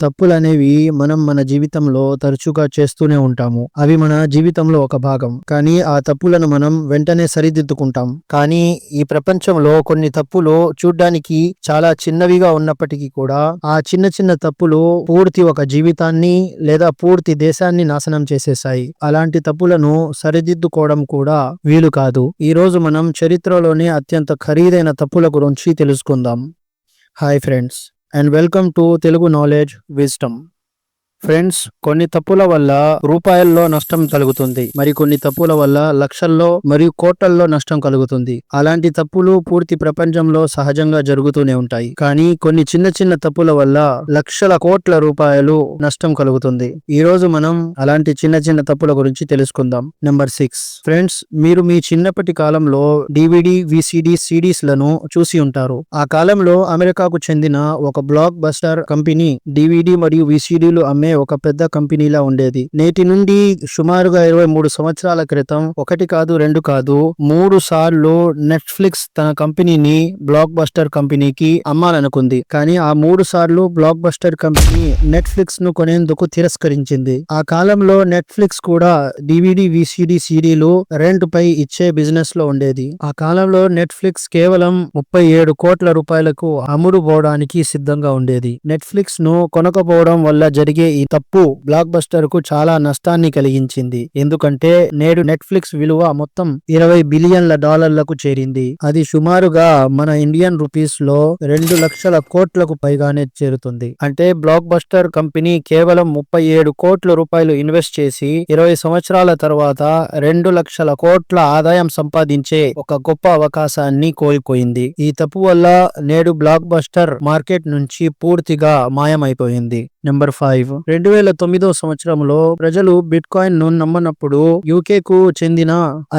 తప్పులనేవి మనం మన జీవితంలో తరచుగా చేస్తూనే ఉంటాము. అవి మన జీవితంలో ఒక భాగం. కానీ ఆ తప్పులను మనం వెంటనే సరిదిద్దుకుంటాం. కానీ ఈ ప్రపంచంలో కొన్ని తప్పులు చూడ్డానికి చాలా చిన్నవిగా ఉన్నప్పటికీ కూడా ఆ చిన్న చిన్న తప్పులు పూర్తి ఒక జీవితాన్ని లేదా పూర్తి దేశాన్ని నాశనం చేసేసాయి అలాంటి తప్పులను సరిదిద్దుకోవడం కూడా వీలు కాదు. ఈ రోజు మనం చరిత్రలోనే అత్యంత ఖరీదైన తప్పుల గురించి తెలుసుకుందాం. Hi friends. And welcome to Telugu knowledge wisdom friends కొన్ని తప్పుల వల్ల రూపాయల్లో నష్టం కలుగుతుంది. మరి కొన్ని తప్పుల వల్ల లక్షల్లో మరియు కోట్లల్లో నష్టం కలుగుతుంది. అలాంటి తప్పులు పూర్తి ప్రపంచంలో సహజంగా జరుగుతూనే ఉంటాయి. కానీ కొన్ని చిన్న చిన్న తప్పుల వల్ల లక్షల కోట్ల రూపాయలు నష్టం కలుగుతుంది. ఈ రోజు మనం అలాంటి చిన్న చిన్న తప్పుల గురించి తెలుసుకుందాం. నెంబర్ సిక్స్ ఫ్రెండ్స్ మీరు మీ చిన్నప్పటి కాలంలో డివిడి విసిడి సిడీస్లను చూసి ఉంటారు. ఆ కాలంలో అమెరికాకు చెందిన ఒక బ్లాక్ బస్టర్ కంపెనీ డివిడి మరియు విసిడీలు అమ్మే ఒక పెద్ద కంపెనీలా ఉండేది. నేటి నుండి సుమారుగా ఇరవై మూడు సంవత్సరాల క్రితం ఒకటి కాదు రెండు కాదు మూడు సార్లు నెట్ఫ్లిక్స్ తన కంపెనీని బ్లాక్ బస్టర్ కంపెనీకి అమ్మాలనుకుంది. కానీ ఆ మూడు సార్లు బ్లాక్ బస్టర్ కంపెనీ నెట్ఫ్లిక్స్ను కొనేందుకు తిరస్కరించింది. ఆ కాలంలో నెట్ఫ్లిక్స్ కూడా డివిడి విసిడి సిడీలు రెంట్ పై ఇచ్చే బిజినెస్లో ఉండేది. ఆ కాలంలో నెట్ఫ్లిక్స్ కేవలం ముప్పై ఏడు కోట్ల రూపాయలకు అమ్ముడు పోవడానికి సిద్ధంగా ఉండేది. నెట్ఫ్లిక్స్ను కొనకపోవడం వల్ల జరిగే ఈ తప్పు బ్లాక్ బస్టర్కు చాలా నష్టాన్ని కలిగించింది. ఎందుకంటే నేడు నెట్ఫ్లిక్స్ విలువ మొత్తం ఇరవై బిలియన్ల డాలర్లకు చేరింది. అది సుమారుగా మన ఇండియన్ రూపీస్లో రెండు లక్షల కోట్లకు పైగానే చేరుతుంది. అంటే బ్లాక్ బస్టర్ కంపెనీ కేవలం ముప్పై ఏడు కోట్ల రూపాయలు ఇన్వెస్ట్ చేసి ఇరవై సంవత్సరాల తర్వాత రెండు లక్షల కోట్ల ఆదాయం సంపాదించే ఒక గొప్ప అవకాశాన్ని కోల్పోయింది. ఈ తప్పు వల్ల నేడు బ్లాక్ బస్టర్ మార్కెట్ నుంచి పూర్తిగా మాయమైపోయింది. నెంబర్ ఫైవ్ రెండు వేల తొమ్మిదో సంవత్సరంలో ప్రజలు బిట్ కాయిన్ను నమ్మనప్పుడు యూకే కు చెందిన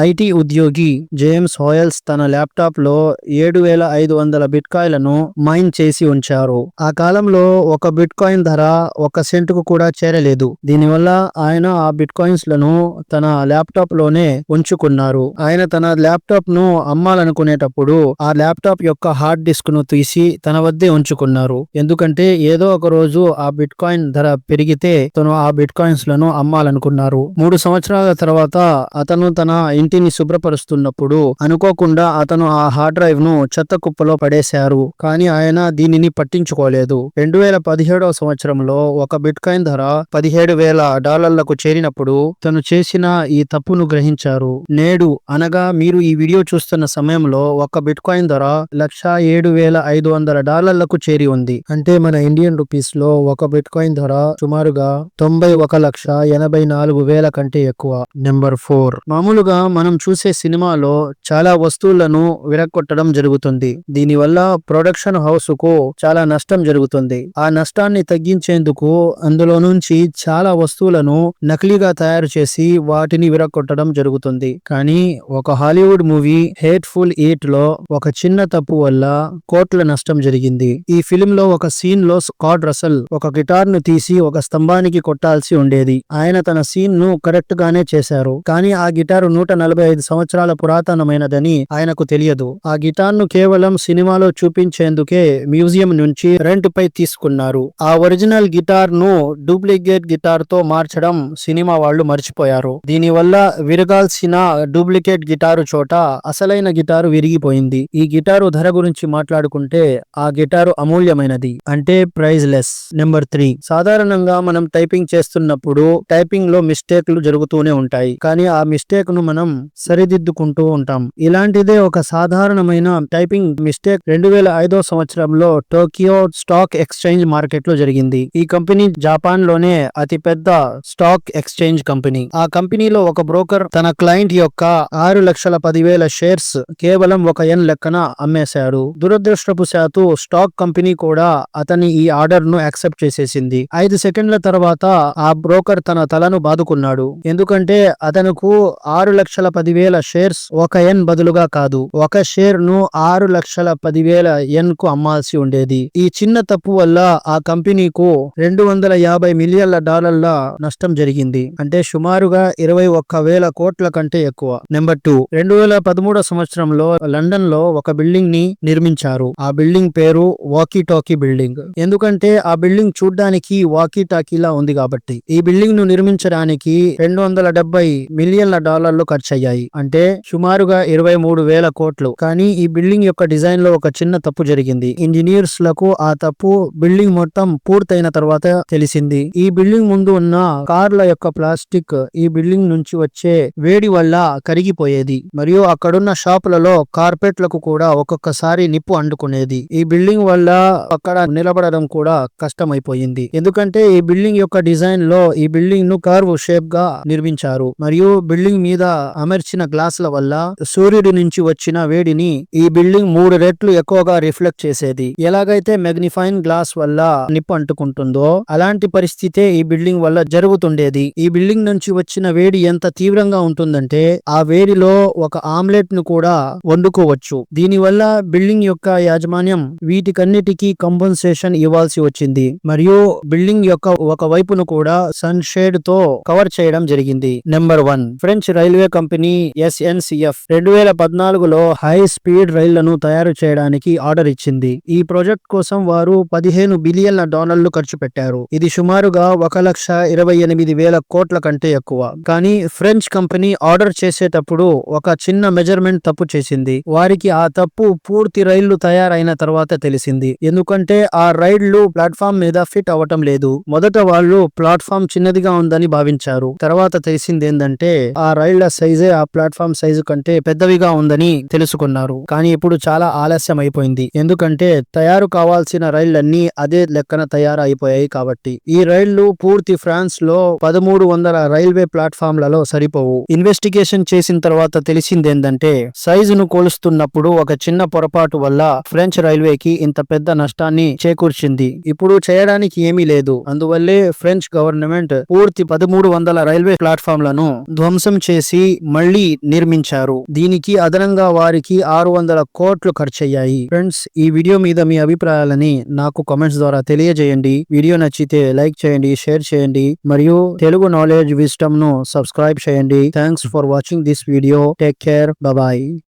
ఐటీ ఉద్యోగి జేమ్స్ హోయల్స్ తన ల్యాప్టాప్లో ఏడు వేల ఐదు వందల బిట్ కాయిన్లను మైన్ చేసి ఉంచారు. ఆ కాలంలో ఒక బిట్ కాయిన్ ధర ఒక సెంట్కు కూడా చేరలేదు. దీనివల్ల ఆయన ఆ బిట్ కాయిన్స్లను తన ల్యాప్టాప్లోనే ఉంచుకున్నారు. ఆయన తన ల్యాప్టాప్ను అమ్మాలనుకునేటప్పుడు ఆ ల్యాప్టాప్ యొక్క హార్డ్ డిస్క్ను తీసి తన వద్దే ఉంచుకున్నారు. ఎందుకంటే ఏదో ఒక రోజు ఆ బిట్ కాయిన్ ధర పెరిగితే తను ఆ బిట్ కాయిన్స్లను అమ్మాలనుకున్నారు. మూడు సంవత్సరాల తర్వాత అతను తన ఇంటిని శుభ్రపరుస్తున్నప్పుడు అనుకోకుండా అతను ఆ హార్డ్ డ్రైవ్ను చెత్త కుప్పలో పడేశారు. కానీ ఆయన దీనిని పట్టించుకోలేదు. రెండు వేల పదిహేడవ సంవత్సరంలో ఒక బిట్ కాయిన్ ధర పదిహేడు వేల డాలర్లకు చేరినప్పుడు తను చేసిన ఈ తప్పును గ్రహించారు. నేడు అనగా మీరు ఈ వీడియో చూస్తున్న సమయంలో ఒక బిట్ కాయిన్ ధర లక్ష ఏడు వేల ఐదు వందల డాలర్లకు చేరి ఉంది. అంటే మన ఇండియన్ రూపీస్లో ఒక బిట్ కాయిన్ ధర సుమారుగా తొంభై ఒక లక్ష ఎనభై నాలుగు వేల కంటే ఎక్కువ. Number four. మామూలుగా మనం చూసే సినిమాలో చాలా వస్తువులను విరగొట్టడం జరుగుతుంది. దీనివల్ల ప్రొడక్షన్ హౌస్కు చాలా నష్టం జరుగుతుంది. ఆ నష్టాన్ని తగ్గించేందుకు అందులో నుంచి చాలా వస్తువులను నకిలీగా తయారు చేసి వాటిని విరగొట్టడం జరుగుతుంది. కానీ ఒక హాలీవుడ్ మూవీ హేట్ఫుల్ ఎయిట్లో ఒక చిన్న తప్పు వల్ల కోట్ల నష్టం జరిగింది. ఈ ఫిలిం లో ఒక సీన్లో స్కాడ్ రసల్ ఒక గిటార్ను తీసి ఒక స్తంభానికి కొట్టాల్సి ఉండేది. ఆయన తన సీన్ను కరెక్ట్ గానే చేశారు. కానీ ఆ గిటారు నూట నలభై ఐదు సంవత్సరాల పురాతనమైనదని ఆయనకు తెలియదు. ఆ గిటార్ను కేవలం సినిమాలో చూపించేందుకే మ్యూజియం నుంచి రెంట్ పై తీసుకున్నారు. ఆ ఒరిజినల్ గిటార్ను డూప్లికేట్ గిటార్తో మార్చడం సినిమా వాళ్ళు మర్చిపోయారు. దీనివల్ల విరగాల్సిన డూప్లికేట్ గిటారు చోట అసలైన గిటారు విరిగిపోయింది. ఈ గిటారు ధర గురించి మాట్లాడుకుంటే ఆ గిటారు అమూల్యమైనది. అంటే ప్రైజ్ లెస్ నెంబర్ త్రీ. సాధారణంగా మనం టైపింగ్ చేస్తున్నప్పుడు టైపింగ్లో మిస్టేక్లు జరుగుతూనే ఉంటాయి. కానీ ఆ మిస్టేక్ను మనం సరిదిద్దుకుంటూ ఉంటాం. ఇలాంటిదే ఒక సాధారణమైన టైపింగ్ మిస్టేక్. రెండు వేల ఐదో సంవత్సరంలో టోకియో స్టాక్ ఎక్స్చేంజ్ మార్కెట్లో జరిగింది. ఈ కంపెనీ జపాన్లోనే అతిపెద్ద స్టాక్ ఎక్స్చేంజ్ కంపెనీ. ఆ కంపెనీలో ఒక బ్రోకర్ తన క్లయింట్ యొక్క ఆరు లక్షల పదివేల షేర్స్ కేవలం ఒక ఎన్ లెక్కన అమ్మేశాడు. దురదృష్టపు శాతు స్టాక్ కంపెనీ కూడా అతని ఈ ఆర్డర్ను యాక్సెప్ట్ చేసింది. ఐదు సెకండ్ల తర్వాత ఆ బ్రోకర్ తన తలను బాదుకున్నాడు. ఎందుకంటే అతనుకు ఆరు లక్షల పదివేల షేర్స్ ఒక ఎన్ బదులుగా కాదు. ఒక షేర్ను ఆరు లక్షల పదివేల ఎన్కు అమ్మాల్సి ఉండేది. ఈ చిన్న తప్పు వల్ల ఆ కంపెనీకు రెండు వందల యాభై మిలియన్ల డాలర్ల నష్టం జరిగింది. అంటే సుమారుగా ఇరవై ఒక్క వేల కోట్ల కంటే ఎక్కువ. Number two. రెండు వేల పదమూడో సంవత్సరంలో లండన్లో ఒక బిల్డింగ్ని నిర్మించారు. ఆ బిల్డింగ్ పేరు వాకీ టాకీ బిల్డింగ్. ఎందుకంటే ఆ బిల్డింగ్ చూడ చూడ్డానికి వాకీ టాకీలా ఉంది కాబట్టి. ఈ బిల్డింగ్ను నిర్మించడానికి రెండు వందల డెబ్బై మిలియన్ల డాలర్లు ఖర్చు అయ్యాయి అంటే సుమారుగా ఇరవై మూడు వేల కోట్లు. కానీ ఈ బిల్డింగ్ యొక్క డిజైన్లో ఒక చిన్న తప్పు జరిగింది. ఇంజనీర్స్లకు ఆ తప్పు బిల్డింగ్ మొత్తం పూర్తయిన తర్వాత తెలిసింది. ఈ బిల్డింగ్ ముందు ఉన్న కార్ల యొక్క ప్లాస్టిక్ ఈ బిల్డింగ్ నుంచి వచ్చే వేడి వల్ల కరిగిపోయేది. మరియు అక్కడున్న షాపులలో కార్పెట్లకు కూడా ఒక్కొక్కసారి నిప్పు అండుకునేది ఈ బిల్డింగ్ వల్ల అక్కడ నిలబడడం కూడా కష్టమైపోయింది. ఎందుకంటే ఈ బిల్డింగ్ యొక్క డిజైన్లో ఈ బిల్డింగ్ను కర్వ్ షేప్గా నిర్మించారు. మరియు బిల్డింగ్ మీద అమర్చిన గ్లాసుల వల్ల సూర్యుడి నుంచి వచ్చిన వేడిని ఈ బిల్డింగ్ మూడు రెట్లు ఎక్కువగా రిఫ్లెక్ట్ చేసేది. ఎలాగైతే మెగ్నిఫైన్ గ్లాస్ వల్ల నిప్పు అంటుకుంటుందో అలాంటి పరిస్థితే ఈ బిల్డింగ్ వల్ల జరుగుతుండేది. ఈ బిల్డింగ్ నుంచి వచ్చిన వేడి ఎంత తీవ్రంగా ఉంటుందంటే ఆ వేడిలో ఒక ఆమ్లెట్ను కూడా వండుకోవచ్చు. దీనివల్ల బిల్డింగ్ యొక్క యాజమాన్యం వీటికన్నిటికీ కంపెన్సేషన్ ఇవ్వాల్సి వచ్చింది. మరియు బిల్డింగ్ యొక్క ఒక వైపును కూడా సన్ షేడ్తో కవర్ చేయడం జరిగింది. Number one French railway company SNCF రెండు వేల పద్నాలుగులో హై స్పీడ్ రైళ్ళను తయారు చేయడానికి ఆర్డర్ ఇచ్చింది. ఈ ప్రాజెక్ట్ కోసం వారు పదిహేను బిలియన్ల డాలర్లు ఖర్చు పెట్టారు. ఇది సుమారుగా ఒక లక్ష ఇరవై ఎనిమిది వేల కోట్ల కంటే ఎక్కువ. కానీ ఫ్రెంచ్ కంపెనీ ఆర్డర్ చేసేటప్పుడు ఒక చిన్న మెజర్మెంట్ తప్పు చేసింది. వారికి ఆ తప్పు పూర్తి రైళ్ళు తయారైన తర్వాత తెలిసింది. ఎందుకంటే ఆ రైళ్ళు ప్లాట్ఫామ్ మీద ఫిట్ అవ్వటం లేదు. మొదట వాళ్ళు ప్లాట్ఫామ్ చిన్నదిగా ఉందని భావించారు. తర్వాత తెలిసింది ఏంటంటే ఆ రైళ్ళ సైజే ఆ ప్లాట్ఫామ్ సైజు కంటే పెద్దవిగా ఉందని తెలుసుకున్నారు. కానీ ఇప్పుడు చాలా ఆలస్యం అయిపోయింది. ఎందుకంటే తయారు కావాల్సిన రైళ్ళన్నీ అదే లెక్కన తయారు అయిపోయాయి కాబట్టి. ఈ రైళ్ళు పూర్తి ఫ్రాన్స్లో పదమూడు వందల రైల్వే ప్లాట్ఫామ్లలో సరిపోవు. ఇన్వెస్టిగేషన్ చేసిన తర్వాత తెలిసిందేందంటే సైజును కొలుస్తున్నప్పుడు ఒక చిన్న పొరపాటు వల్ల ఫ్రెంచ్ రైల్వేకి ఇంత పెద్ద నష్టాన్ని చేకూర్చింది. ఇప్పుడు చేయడానికి ఏమీ లేదు. అందువల్లే ఫ్రెంచ్ గవర్నమెంట్ పూర్తి పదమూడు వందల రైల్వే ప్లాట్ఫామ్లను ధ్వంసం చేసి మళ్ళీ నిర్మించారు. దీనికి అదనంగా వారికి ఆరు వందల కోట్లు ఖర్చయ్యాయి. ఫ్రెండ్స్ ఈ వీడియో మీద మీ అభిప్రాయాలని నాకు కామెంట్స్ ద్వారా తెలియజేయండి. వీడియో నచ్చితే లైక్ చేయండి షేర్ చేయండి మరియు తెలుగు నాలెడ్జ్ విస్టమ్ను సబ్స్క్రైబ్ చేయండి. Thanks for watching this video take care bye